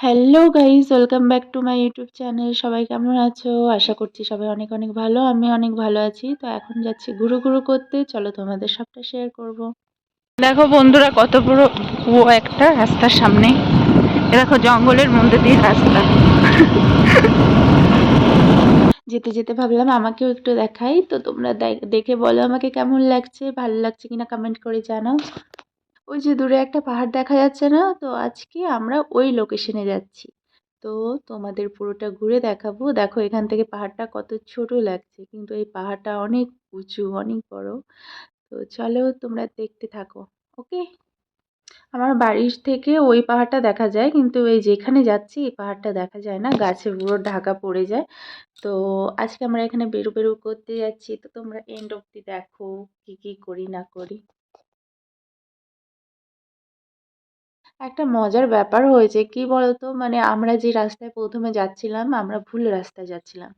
Hello guys welcome back to my YouTube channel সবাই কেমন আছো? আশা করছি সবাই অনেক অনেক ভালো। আমি অনেক ভালো আছি। তো এখন যাচ্ছি ঘুরু ঘুরু করতে। চলো তোমাদের সবটা শেয়ার করব। দেখো বন্ধুরা, কত বড় কুয়ো একটা রাস্তার সামনে। দেখো, জঙ্গলের মধ্যে দিয়ে রাস্তা। যেতে যেতে ভাবলাম, আমাকেও একটু দেখাই। তো তোমরা দেখে বলো আমাকে কেমন লাগছে, ভালো লাগছে কিনা কমেন্ট করে জানাও। ওই যে দূরে একটা পাহাড় দেখা যাচ্ছে না? তো আজকে আমরা ওই লোকেশনে যাচ্ছি। তো তোমাদের পুরোটা ঘুরে দেখাবো। দেখো এখান থেকে পাহাড়টা কত ছোট লাগছে, কিন্তু এই পাহাড়টা অনেক উঁচু, অনেক বড়। তো চলো তোমরা দেখতে থাকো, ওকে? আমার বাড়ির থেকে ওই পাহাড়টা দেখা যায়, কিন্তু এই যেখানে যাচ্ছি এই পাহাড়টা দেখা যায় না। গাছে পুরো ঢাকা পড়ে যায়। তো আজকে আমরা এখানে বেরো বেরো করতে যাচ্ছি। তো তোমরা এন্ড অব্দি দেখো, কি কি করি না করি। একটা মজার ব্যাপার হয়েছে। কি বলতো? মানে আমরা যে রাস্তায় প্রথমে যাচ্ছিলাম, আমরা ভুল রাস্তায় যাচ্ছিলাম।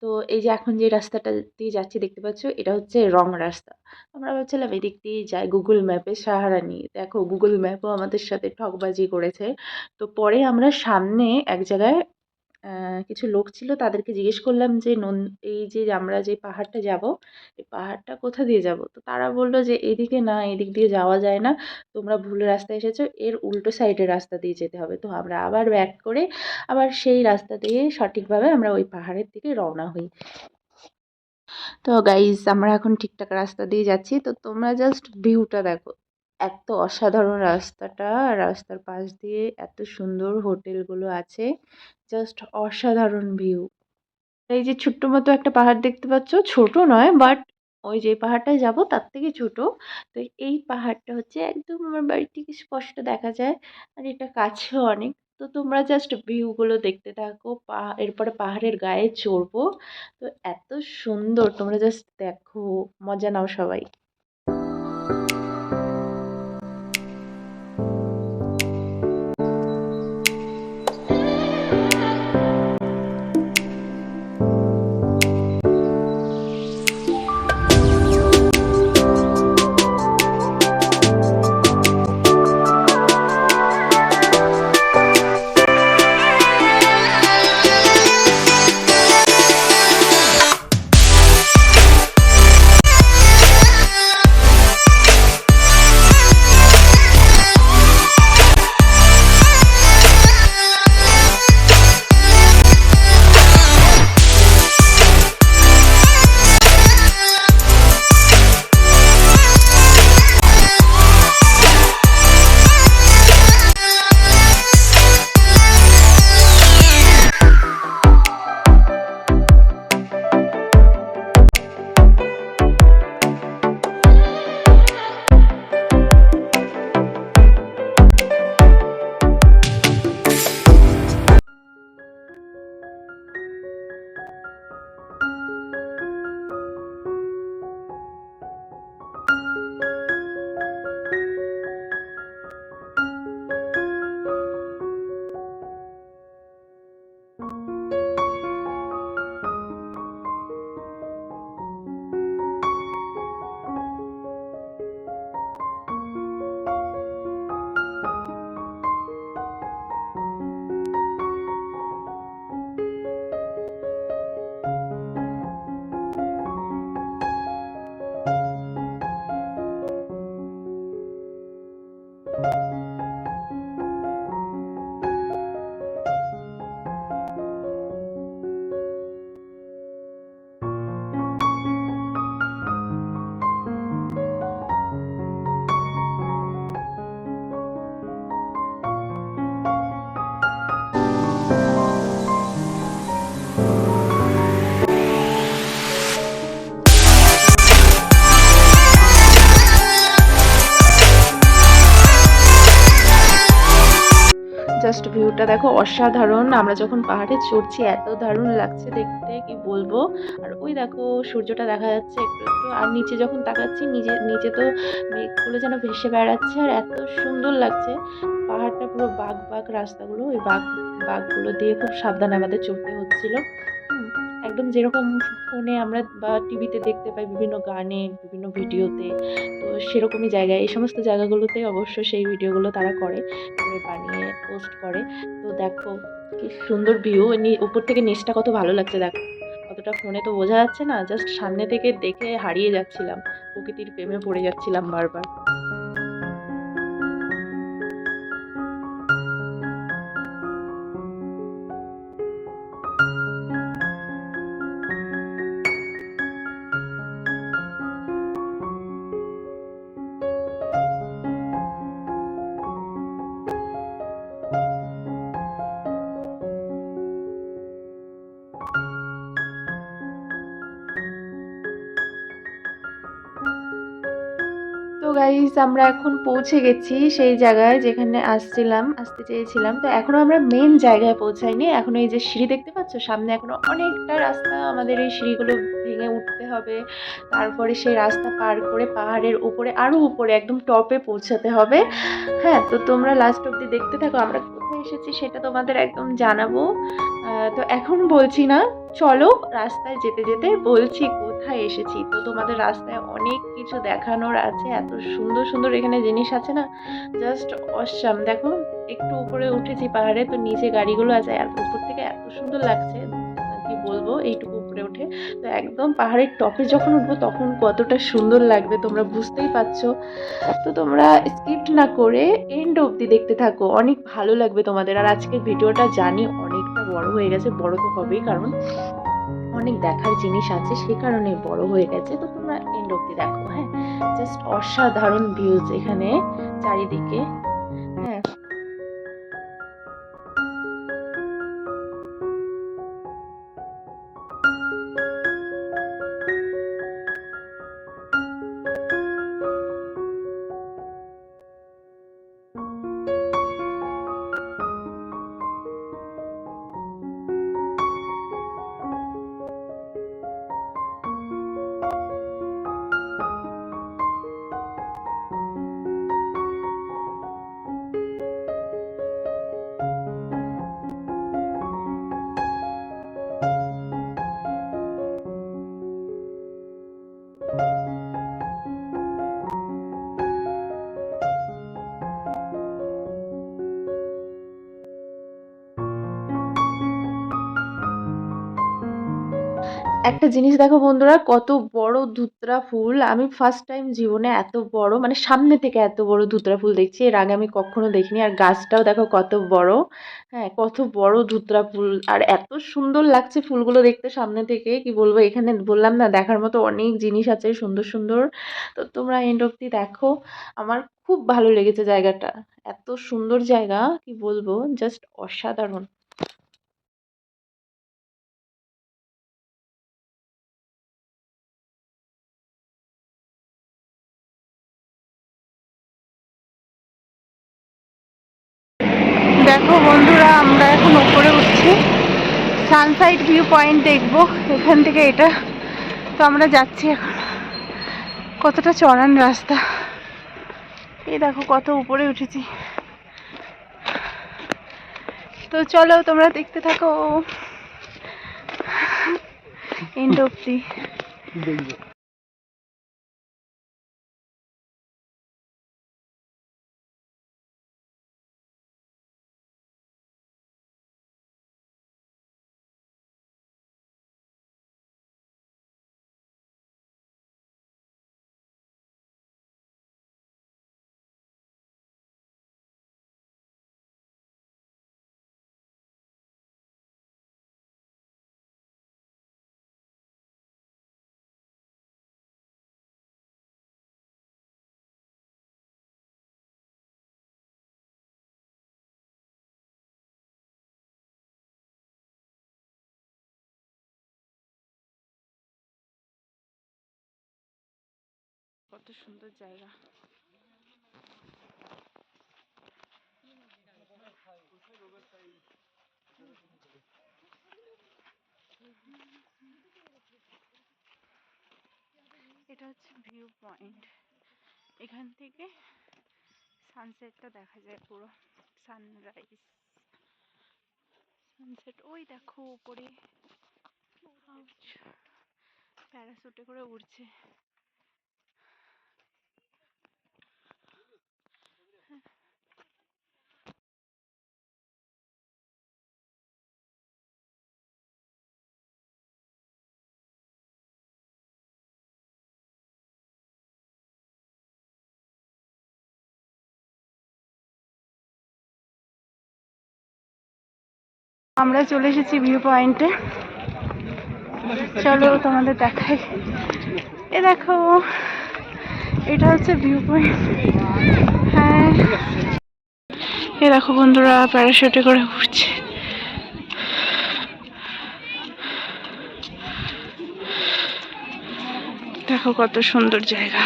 তো এই যে এখন যে রাস্তাটা দিয়ে যাচ্ছি, দেখতে পাচ্ছ? এটা হচ্ছে রং রাস্তা। আমরা ভাবছিলাম এদিক দিয়ে যাই। গুগল ম্যাপে সাহারা নিয়ে। দেখো গুগল ম্যাপও আমাদের সাথে ঠকবাজি করেছে। তো পরে আমরা সামনে এক জায়গায় কিছু লোক ছিল তাদেরকে জিজ্ঞেস করলাম যে, নন, এই যে আমরা যে পাহাড়টা যাব, এই পাহাড়টা কোথা দিয়ে যাব? তো তারা বলল যে, এদিকে না, এদিক দিয়ে যাওয়া যায় না। তোমরা ভুল রাস্তায় এসেছ। এর উল্টো সাইডের রাস্তা দিয়ে যেতে হবে। তো আমরা আবার ব্যাক করে আবার সেই রাস্তা দিয়ে সঠিকভাবে আমরা ওই পাহাড়ের দিকে রওনা হই। তো গাইজ আমরা এখন ঠিকঠাক রাস্তা দিয়ে যাচ্ছি। তো তোমরা জাস্ট ভিউটা দেখো। এত অসাধারণ রাস্তাটা, রাস্তার পাশ দিয়ে এত সুন্দর হোটেলগুলো আছে জাস্ট অসাধারণ ভিউ এই যে ছোট্ট মতো একটা পাহাড় দেখতে পাচ্ছ, ছোট নয় বাট ওই যে পাহাড়টায় যাব তার থেকে ছোট। তো এই পাহাড়টা হচ্ছে একদম আমার বাড়ি থেকে স্পষ্ট দেখা যায়, আর এটা কাছেও অনেক। তো তোমরা জাস্ট ভিউগুলো দেখতে থাকো, পা, এরপরে পাহাড়ের গায়ে চড়বো। তো এত সুন্দর, তোমরা জাস্ট দেখো, মজা নাও সবাই। জাস্ট ভিউটা দেখো অসাধারণ। আমরা যখন পাহাড়ে চড়ছি, এত দারুণ লাগছে দেখতে, কি বলব? আর ওই দেখো, সূর্যটা দেখা যাচ্ছে একটু একটু। আর নিচে যখন তাকাচ্ছি নিচে নিচে তো মেঘগুলো যেন ভেসে বেড়াচ্ছে আর এত সুন্দর লাগছে। পাহাড়টা পুরো বাঘ বাঘ রাস্তাগুলো। ওই বাঘ বাঘগুলো দিয়ে খুব সাবধানে আমাদের চড়তে হচ্ছিল। একদম যেরকম ফোনে আমরা বা টিভিতে দেখতে পাই বিভিন্ন গানে, বিভিন্ন ভিডিওতে, তো সেরকমই জায়গায়। এই সমস্ত জায়গাগুলোতে অবশ্য সেই ভিডিওগুলো তারা করে বানিয়ে পোস্ট করে। তো দেখো কি সুন্দর ভিউ উপর থেকে নিচটা কত ভালো লাগছে দেখো। অতটা ফোনে তো বোঝা যাচ্ছে না জাস্ট সামনে থেকে দেখে হারিয়ে যাচ্ছিলাম। প্রকৃতির প্রেমে পড়ে যাচ্ছিলাম বারবার। তো গাইস আমরা এখন পৌঁছে গেছি সেই জায়গায় যেখানে আসছিলাম, আসতে চেয়েছিলাম। তো এখনও আমরা মেন জায়গায় পৌঁছাইনি। এখনও এই যে সিঁড়ি দেখতে পাচ্ছ, সামনে এখনও অনেকটা রাস্তা আমাদের এই সিঁড়িগুলো ভেঙে উঠতে হবে। তারপরে সেই রাস্তা পার করে পাহাড়ের উপরে আরও উপরে, একদম টপে পৌঁছাতে হবে। হ্যাঁ তো তোমরা লাস্ট অব্দি দেখতে থাকো, আমরা কোথায় এসেছি সেটা তোমাদের একদম জানাব। তো এখন বলছি না। চলো রাস্তায় যেতে যেতে বলছি কোথায় এসেছি। তো তোমাদের রাস্তায় অনেক কিছু দেখানোর আছে, এত সুন্দর সুন্দর এখানে জিনিস আছে না? জাস্ট অসাম দেখো, একটু উপরে উঠেছি পাহাড়ে, তো নিচে গাড়িগুলো আছে, এত উপর থেকে এত সুন্দর লাগছে। কি বলব, এইটুকু উপরে উঠে। তো একদম পাহাড়ের টপে যখন উঠবো, তখন কতটা সুন্দর লাগবে তোমরা বুঝতেই পারছ। তো তোমরা স্কিপ্ট না করে এন্ড অবধি দেখতে থাকো, অনেক ভালো লাগবে তোমাদের। আর আজকের ভিডিওটা জানি বড় হয়ে গেছে, বড় তো হবেই কারণ অনেক দেখার জিনিস আছে, সে কারণে বড় হয়ে গেছে। তো তোমরা এন্ড অব্দি দেখো হ্যাঁ? জাস্ট অসাধারণ ভিউজ এখানে চারিদিকে। একটা জিনিস দেখো বন্ধুরা, কত বড় ধুতরা ফুল। আমি ফার্স্ট টাইম জীবনে এত বড় মানে সামনে থেকে এত বড় ধুতরা ফুল দেখছি। এর আগে আমি কখনো দেখিনি। আর গাছটাও দেখো কত বড়। হ্যাঁ কত বড় ধুতরা ফুল। আর এত সুন্দর লাগছে ফুলগুলো দেখতে সামনে থেকে। কি বলব, এখানে বললাম না, দেখার মতো অনেক জিনিস আছে সুন্দর সুন্দর। তো তোমরা এন্ড অব্দি দেখো। আমার খুব ভালো লেগেছে জায়গাটা। এত সুন্দর জায়গা, কি বলব জাস্ট অসাধারণ। দেখো বন্ধুরা, আমরা এখন উপরে উঠছি। সানসাইড ভিউ পয়েন্ট দেখব, এখান থেকে এটা। তো আমরা যাচ্ছি এখন। কতটা চড়ান রাস্তা। এই দেখো, কত উপরে উঠেছি। তো চলো, তোমরা দেখতে থাকো। এন্ড কত সুন্দর জায়গা। এটা হচ্ছে ভিউ পয়েন্ট এখান থেকে সানসেটটা দেখা যায় পুরো সানরাইজ সানসেট ওই দেখো উপরে। প্যারাসুটে করে উড়ছে। আমরা চলে এসেছি ভিউ পয়েন্টে চলো তোমাদের দেখাই। এ দেখো, এটা হচ্ছে ভিউ পয়েন্ট হ্যাঁ। এ দেখো বন্ধুরা প্যারাশুটে করে উঠছে দেখো কত সুন্দর জায়গা।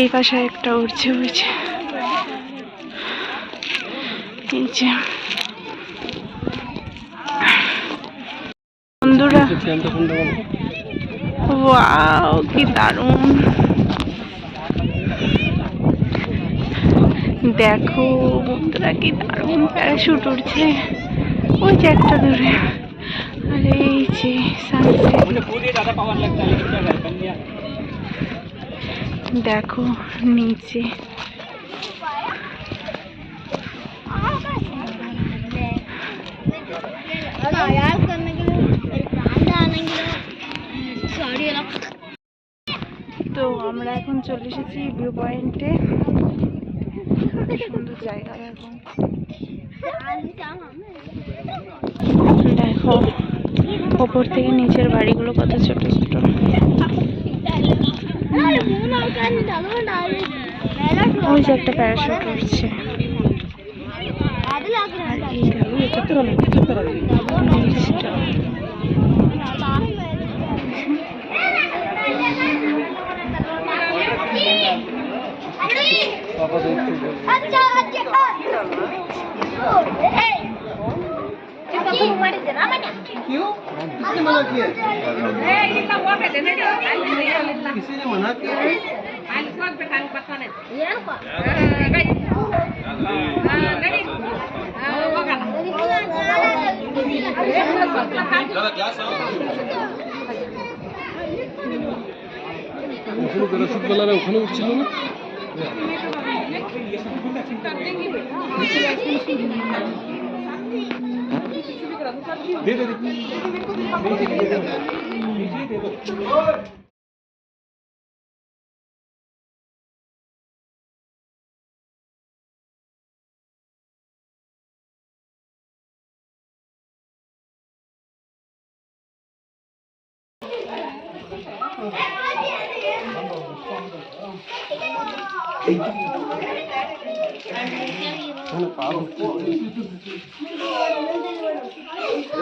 এই পাশে একটা এই যে। বন্ধুরা। ওয়াও, কি দারুণ। দেখো বন্ধুরা, কি দারুণ প্যারাশুট উঠছে ওই যে একটা দূরে। আরে, এই যে দেখো, নিচে। आया करने তো আমরা এখন চলে এসেছি ভিউ পয়েন্টে সুন্দর জায়গা এখন দেখো ওপর থেকে নিচের বাড়িগুলো কত ছোট ছোট? ওই যে একটা প্যারাশুট উঠছে আর এই দেখো নিচটা। अच्छा अच्छा ಮಾಡಿದ್ದೀರಾ ಮನೆ क्यों किसने मना किया किसी ने मना किया ಏನಪ್ಪ ওখানে প্যারাশুটওয়ালারা ওখানে উঠছিল না দে দে দে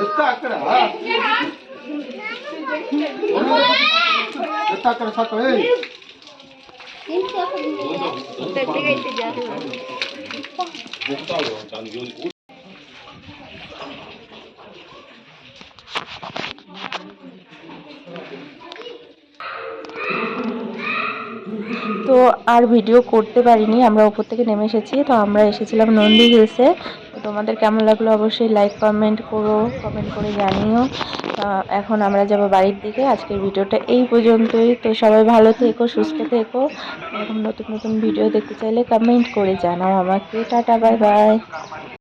ఎత్తా అక్కడ ఎత్తా అక్కడ సక్క ఏయ్ তো আর ভিডিও করতে পারিনি, আমরা ওপর থেকে নেমে এসেছি, তো আমরা এসেছিলাম নন্দী হিলসে। তো তোমাদের কেমন লাগল অবশ্যই লাইক কমেন্ট করো কমেন্ট করে জানিও। এখন আমরা যাব বাড়ির দিকে, আজকের ভিডিওটা এই পর্যন্তই। তো সবাই ভালো থেকো, সুস্থ থেকো। এরকম নতুন নতুন ভিডিও দেখতে চাইলে কমেন্ট করে জানাও আমাকে। Tata bye bye